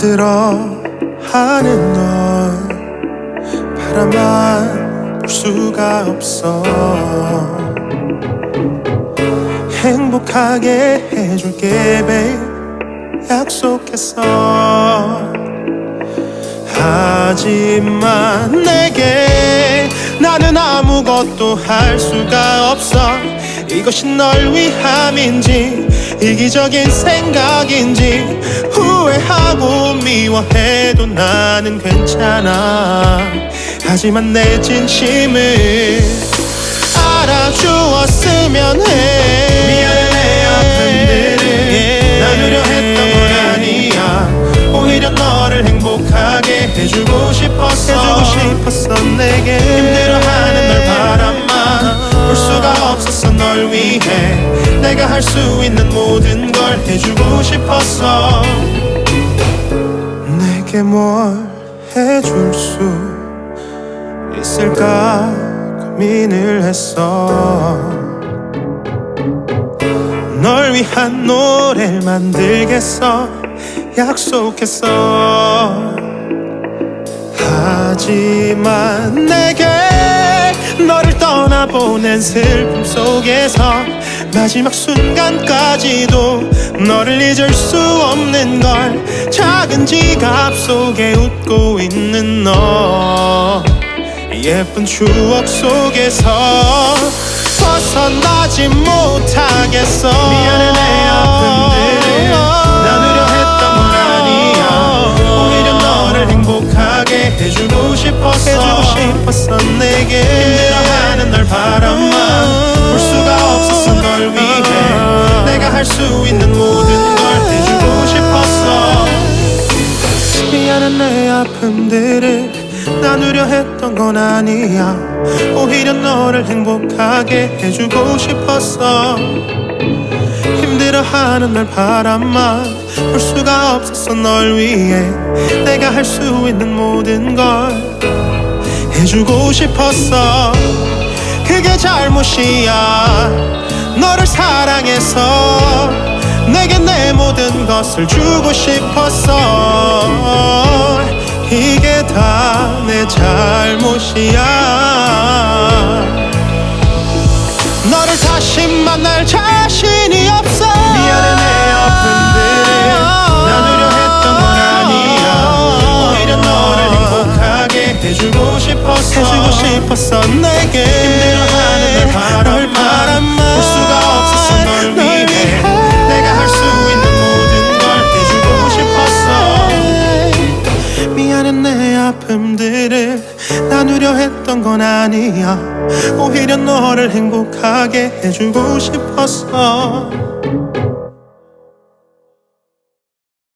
힘들어 하는 널 바라만 볼 수가 없어. 행복하게 해줄게 babe. 약속했어. 하지만 내게 나는 아무것도 할 수가 없어. 이것이 널 위함인지 이기적인 생각인지 후회하고 미워해도 나는 괜찮아. 하지만 내 진심을 알아주었으면 해. 미안해 내 아픔들을 나누려 했던 건 아니야. 오히려 너를 행복하게 해주고 싶었어. 해주고 싶었어 내게. 힘들어하는 널 바람만 볼 수가 없었어 널 위해 할 수 있는 모든 걸 해주고 싶었어 내게 뭘 해줄 수 있을까 고민을 했어. 널 위한 노래를 만들겠어. 약속했어. 하지만 내게 떠나보낸 슬픔 속에서 마지막 순간까지도 너를 잊을 수 없는 걸 작은 지갑 속에 웃고 있는 너. 예쁜 추억 속에서 벗어나지 못하겠어. 미안해 내 아픔들을 나누려 했던 건 아니야. 오히려 너를 행복하게 해주고 싶었어. 해주고 싶었어 내게 수 있는 모든 걸 해주고 싶었어. 미안한 내 아픔들을 나누려 했던 건 아니야. 오히려 너를 행복하게 해주고 싶었어. 힘들어하는 날 바람만 볼 수가 없었어 널 위해 내가 할 수 있는 모든 걸 해주고 싶었어. 그게 잘못이야 너를 사랑해서 내게 내 모든 것을 주고 싶었어. 이게 다 내 잘못이야 아픔들을 나누려 했던 건 아니야. 오히려 너를 행복하게 해주고 싶었어